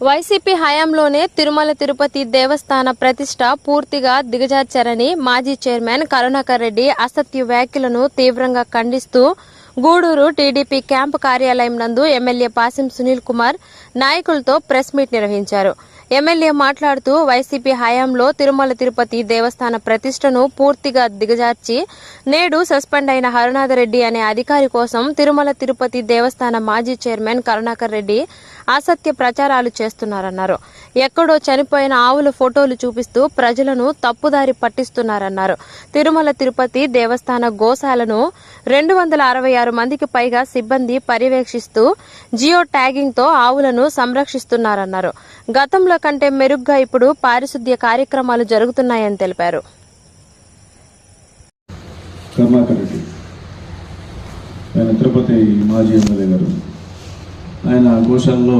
YCP హయాంలోనే తిరుమల తిరుపతి దేవస్థాన ప్రతిష్ట పూర్తిగా దిగజార్చారని మాజీ చైర్మన్ కరుణాకర్ రెడ్డి అసత్య వ్యాఖ్యలను తీవ్రంగా ఖండిస్తూ గూడూరు టీడీపీ క్యాంపు కార్యాలయం నందు ఎమ్మెల్యే పాసిం సునీల్ కుమార్ నాయకులతో ప్రెస్ మీట్ నిర్వహించారు. ఎమ్మెల్యే మాట్లాడుతూ వైసీపీ హయాంలో తిరుమల తిరుపతి దేవస్థాన ప్రతిష్టను పూర్తిగా దిగజార్చి నేడు సస్పెండ్ అయిన హరునాథరెడ్డి అనే అధికారి కోసం తిరుమల తిరుపతి దేవస్థాన మాజీ చైర్మన్ కరుణాకర్ రెడ్డి అసత్య ప్రచారాలు చేస్తున్నారన్నారు. ఎక్కడో చనిపోయిన ఆవుల ఫోటోలు చూపిస్తూ ప్రజలను తప్పుదారి పట్టిస్తున్నారన్నారు. తిరుమల తిరుపతి దేవస్థాన గోశాలను రెండు వందల అరవై ఆరు మందికి పైగా సిబ్బంది పర్యవేక్షిస్తూ జియో ట్యాగింగ్తో ఆవులను సంరక్షిస్తున్నారన్నారు. గతంలో కంటే మెరుగ్గా ఇప్పుడు పారిశుద్ధ్య కార్యక్రమాలు జరుగుతున్నాయని తెలిపారు. రెడ్డి. ఆయన తిరుపతి మాజీ ఎమ్మెల్యే గారు. ఆయన గోశాలలో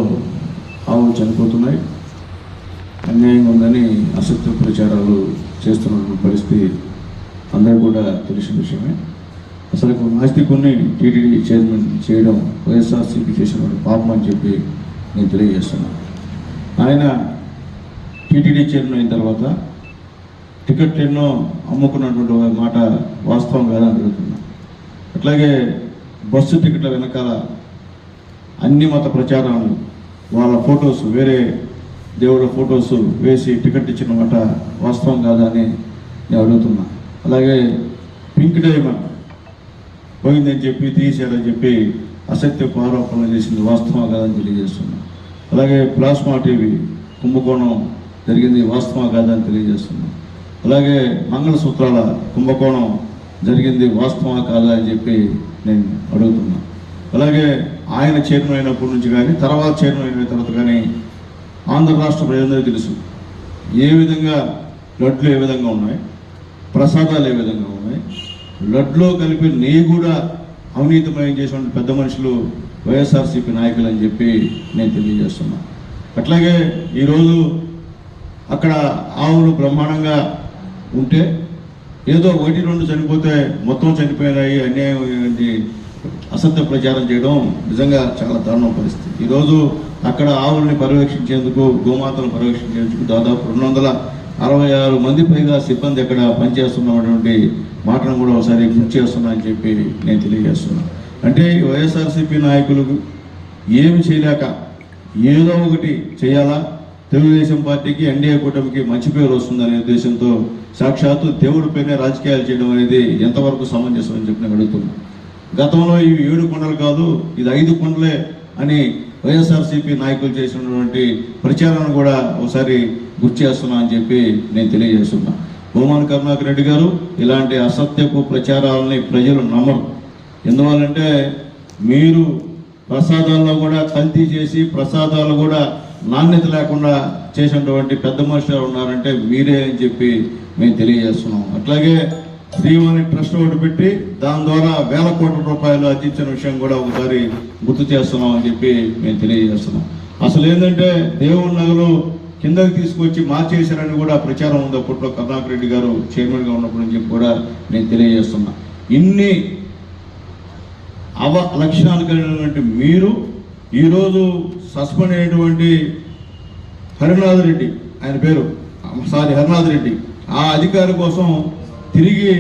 ఆవులు చనిపోతున్నాయి. అన్యాయంగా ఉందని అసత్య ప్రచారాలు చేస్తున్న పరిస్థితి అందరూ కూడా తెలిసిన విషయమే. అసలు నాస్తికుని టీటీడీ చైర్మన్ చేయడం వైఎస్ఆర్సీపీ చేసినటువంటి పాపం అని చెప్పి నేను తెలియజేస్తున్నాను ఆయన టీటీడీ చైర్మన్ అయిన తర్వాత టికెట్లు ఎన్నో అమ్ముకున్నటువంటి మాట వాస్తవం కాదని అడుగుతున్నా. అట్లాగే బస్సు టికెట్ల వెనకాల అన్ని మత ప్రచారాలు వాళ్ళ ఫొటోస్ వేరే దేవుళ్ళ ఫొటోస్ వేసి టికెట్ ఇచ్చిన మాట వాస్తవం కాదని నేను అడుగుతున్నా. అలాగే పింక్ డైమండ్ పోయిందని చెప్పి తీసేయాలని చెప్పి అసత్యపు ఆరోపణలు చేసింది వాస్తవం కాదని తెలియజేస్తున్నా. అలాగే ప్లాస్మా టీవీ కుంభకోణం జరిగింది వాస్తవం కాదని తెలియజేస్తున్నా. అలాగే మంగళసూత్రాల కుంభకోణం జరిగింది వాస్తవం కాదా అని చెప్పి నేను అడుగుతున్నా. అలాగే ఆయన చైర్మన్ అయినప్పటి నుంచి కానీ తర్వాత చైర్మన్ అయిన తర్వాత కానీ ఆంధ్ర రాష్ట్ర ప్రజలందరికీ తెలుసు. ఏ విధంగా లడ్లు ఏ విధంగా ఉన్నాయి ప్రసాదాలు ఏ విధంగా ఉన్నాయి లడ్లో కలిపి నెయ్యి కూడా అవినీతిమయం చేసిన పెద్ద మనుషులు వైఎస్ఆర్సీపీ నాయకులు అని చెప్పి నేను తెలియజేస్తున్నా. అట్లాగే ఈరోజు అక్కడ ఆవులు బ్రహ్మాండంగా ఉంటే ఏదో ఒకటి రెండు చనిపోతే మొత్తం చనిపోయినాయి అన్యాయం అయింది, అసత్య ప్రచారం చేయడం నిజంగా చాలా దారుణం పరిస్థితి. ఈరోజు అక్కడ ఆవుల్ని పర్యవేక్షించేందుకు గోమాతను పర్యవేక్షించేందుకు దాదాపు రెండు వందల అరవై ఆరు మంది పైగా సిబ్బంది అక్కడ పనిచేస్తున్నటువంటి మాటను కూడా ఒకసారి గుర్తు చేస్తున్నా అని చెప్పి నేను తెలియజేస్తున్నాను అంటే ఈ వైఎస్ఆర్సీపీ నాయకులు ఏమి చేయలేక ఏదో ఒకటి చేయాలా? తెలుగుదేశం పార్టీకి ఎన్డీఏ కూటమికి మంచి పేరు వస్తుందనే ఉద్దేశంతో సాక్షాత్తు దేవుడి పైన రాజకీయాలు చేయడం అనేది ఎంతవరకు సమంజసం అని చెప్పి నేను అడుగుతున్నాను గతంలో ఇవి ఏడు కొండలు కాదు ఇది ఐదు కొండలే అని వైఎస్ఆర్సీపీ నాయకులు చేసినటువంటి ప్రచారాన్ని కూడా ఒకసారి గుర్తు చేస్తున్నా అని చెప్పి నేను తెలియజేస్తున్నా. భూమాన్ కరుణాకర్ రెడ్డి గారు ఇలాంటి అసత్యపు ప్రచారాలని ప్రజలు నమ్మరు. ఎందువల్లంటే మీరు ప్రసాదాల్లో కూడా కల్తీ చేసి ప్రసాదాలు కూడా నాణ్యత లేకుండా చేసినటువంటి పెద్ద మనుషులు ఉన్నారంటే మీరే అని చెప్పి మేము తెలియజేస్తున్నాం. అట్లాగే శ్రీవాణి ట్రస్ట్ ఒకటి పెట్టి దాని ద్వారా వేల కోట్ల రూపాయలు అందించిన విషయం కూడా ఒకసారి గుర్తు చేస్తున్నాం అని చెప్పి మేము తెలియజేస్తున్నాం. అసలు ఏంటంటే దేవుడి నగలు కిందకి తీసుకొచ్చి మార్చేశారని కూడా ప్రచారం ఉంది. అప్పట్లో కరుణాకర్ రెడ్డి గారు చైర్మన్గా ఉన్నప్పటి నుంచి కూడా నేను తెలియజేస్తున్నా. ఇన్ని అవ లక్షణాలు కలిగినటువంటి మీరు ఈరోజు సస్పెండ్ అయినటువంటి హరినాథ్ రెడ్డి ఆయన పేరు సారీ హరినాథ్ రెడ్డి ఆ అధికారి కోసం తిరిగి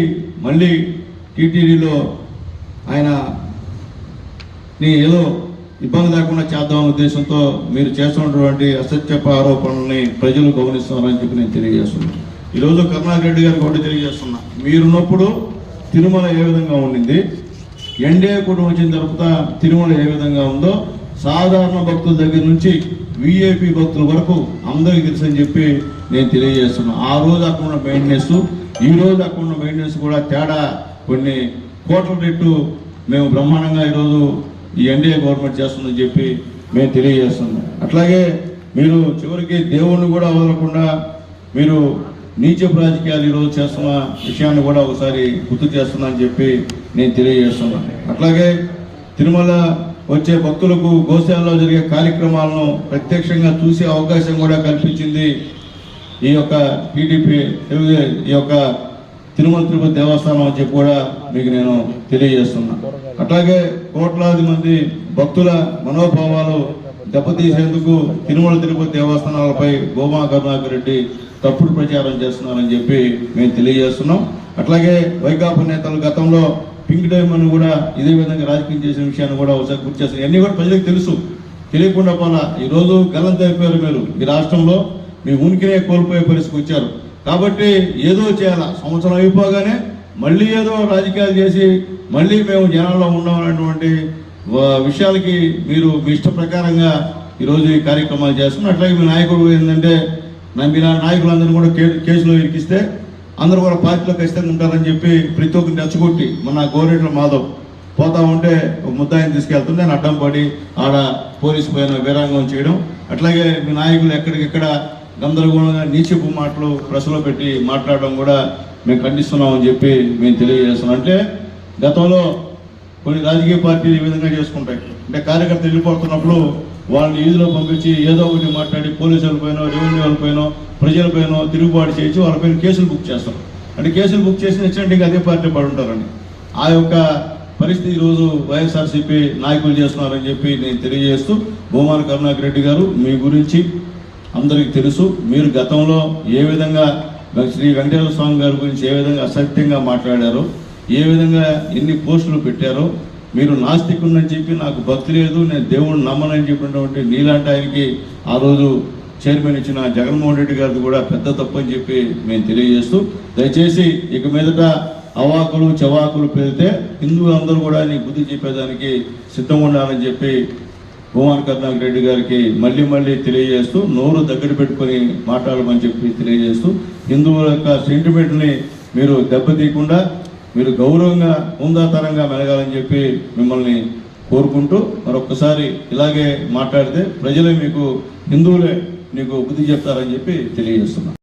మళ్ళీ టీటీడీలో ఆయన నీ ఏదో ఇబ్బంది లేకుండా చేద్దామనే ఉద్దేశంతో మీరు చేస్తున్నటువంటి అసత్యప ఆరోపణల్ని ప్రజలు గమనిస్తున్నారని చెప్పి నేను తెలియజేస్తున్నాను. ఈరోజు కరుణాకర్ రెడ్డి గారికి ఒకటి తెలియజేస్తున్నా. మీరున్నప్పుడు తిరుమల ఏ విధంగా ఉండింది? ఎన్డీఏ కుటుంబం వచ్చిన తర్వాత తిరుమల ఏ విధంగా ఉందో సాధారణ భక్తుల దగ్గర నుంచి విఐపి భక్తుల వరకు అందరికీ తెలుసు అని చెప్పి నేను తెలియజేస్తున్నాను ఆ రోజు అక్కడ మెయింటెనెన్స్ ఈ రోజు అక్కడ ఉన్న మెయింటెనెన్స్ కూడా తేడా కొన్ని కోట్ల రెట్టు మేము బ్రహ్మాండంగా ఈరోజు ఈ ఎన్డీఏ గవర్నమెంట్ చేస్తుందని చెప్పి మేము తెలియజేస్తున్నాం. అట్లాగే మీరు చివరికి దేవుణ్ణి కూడా వదలకుండా మీరు నీచపు రాజకీయాలు ఈరోజు చేస్తున్న విషయాన్ని కూడా ఒకసారి గుర్తు చేస్తున్నా అని చెప్పి నేను తెలియజేస్తున్నాను. అట్లాగే తిరుమల వచ్చే భక్తులకు గోశాలలో జరిగే కార్యక్రమాలను ప్రత్యక్షంగా చూసే అవకాశం కూడా కల్పించింది ఈ యొక్క టీడీపీ ఈ యొక్క తిరుమల తిరుపతి దేవస్థానం అని చెప్పి కూడా మీకు నేను తెలియజేస్తున్నా. అట్లాగే కోట్లాది మంది భక్తుల మనోభావాలు దెబ్బతీసేందుకు తిరుమల తిరుపతి దేవస్థానాలపై గోమా కరుణాకర్ రెడ్డి తప్పుడు ప్రచారం చేస్తున్నారని చెప్పి మేము తెలియజేస్తున్నాం. అట్లాగే వైకాపా నేతలు గతంలో పింక్ డైమండ్ కూడా ఇదే విధంగా రాజకీయం చేసిన విషయాన్ని కూడా ఒకసారి గుర్తు చేస్తారు ఇవన్నీ కూడా ప్రజలకు తెలుసు. తెలియకుండా పోలా ఈ రోజు గల్లంత అయిపోయారు మీరు. ఈ రాష్ట్రంలో మీ ఉనికినే కోల్పోయే పరిస్థితికి వచ్చారు. కాబట్టి ఏదో చేయాలా. సంవత్సరం అయిపోగానే మళ్ళీ ఏదో రాజకీయాలు చేసి మళ్ళీ మేము జనాల్లో ఉన్నామనేటువంటి విషయాలకి మీరు మీ ఇష్ట ప్రకారంగా ఈరోజు ఈ కార్యక్రమాలు చేస్తున్నారు. అట్లాగే మీ నాయకుడు ఏంటంటే మీ నాయకులందరూ కూడా కేసులో ఇరికిస్తే అందరూ కూడా పార్టీలో ఖచ్చితంగా ఉంటారని చెప్పి ప్రతి ఒక్కరిని రెచ్చగొట్టి మన గోరెట్ల మాధవ్ పోతా ఉంటే ఒక ముద్దాయిని తీసుకెళ్తుంది. నేను అడ్డం పడి ఆడ పోలీసు పైన వీరాంగం చేయడం. అట్లాగే మీ నాయకులు ఎక్కడికెక్కడ గందరగోళంగా నీచపు మాటలు ప్రెస్లో పెట్టి మాట్లాడడం కూడా మేము ఖండిస్తున్నామని చెప్పి మేము తెలియజేస్తున్నాం. అంటే గతంలో కొన్ని రాజకీయ పార్టీలు ఈ విధంగా చేసుకుంటాయి. అంటే కార్యకర్తలు వెళ్ళిపోతున్నప్పుడు వాళ్ళని ఈదులో పంపించి ఏదో ఒకటి మాట్లాడి పోలీసులపైనో రెవెన్యూ వాళ్ళపైనో ప్రజలపైనో తిరుగుబాటు చేసి వాళ్ళపైన కేసులు బుక్ చేస్తారు. అంటే కేసులు బుక్ చేసి నచ్చినట్టుగా అదే పార్టీ పడి ఉంటారని ఆ యొక్క పరిస్థితి ఈరోజు వైఎస్ఆర్సీపీ నాయకులు చేస్తున్నారని చెప్పి నేను తెలియజేస్తూ భూమాన కరుణాకర్ రెడ్డి గారు మీ గురించి అందరికీ తెలుసు మీరు గతంలో ఏ విధంగా శ్రీ వెంకటేశ్వర స్వామి గారి గురించి ఏ విధంగా అసత్యంగా మాట్లాడారో ఏ విధంగా ఎన్ని పోస్టులు పెట్టారో మీరు నాస్తికున్నని చెప్పి నాకు భక్తి లేదు నేను దేవుడిని నమ్మనని చెప్పినటువంటి నీలాంటి ఆయనకి ఆ రోజు చైర్మన్ ఇచ్చిన జగన్మోహన్ రెడ్డి గారిది కూడా పెద్ద తప్పు అని చెప్పి మేము తెలియజేస్తూ దయచేసి ఇక మీదట అవాకులు చవాకులు పెడితే హిందువులందరూ కూడా నీ బుద్ధి చెప్పేదానికి సిద్ధంగా ఉండాలని చెప్పి కుమార్ కర్ణాక్ రెడ్డి గారికి మళ్ళీ మళ్ళీ తెలియజేస్తూ నోరు దగ్గర పెట్టుకొని మాట్లాడమని చెప్పి తెలియజేస్తూ హిందువుల యొక్క సెంటిమెంట్ని మీరు దెబ్బతీయకుండా మీరు గౌరవంగా ఉందాతరంగా మెలగాలని చెప్పి మిమ్మల్ని కోరుకుంటూ మరొకసారి ఇలాగే మాట్లాడితే ప్రజలే మీకు హిందువులే నీకు బుద్ధి చెప్తారని చెప్పి తెలియజేస్తున్నాను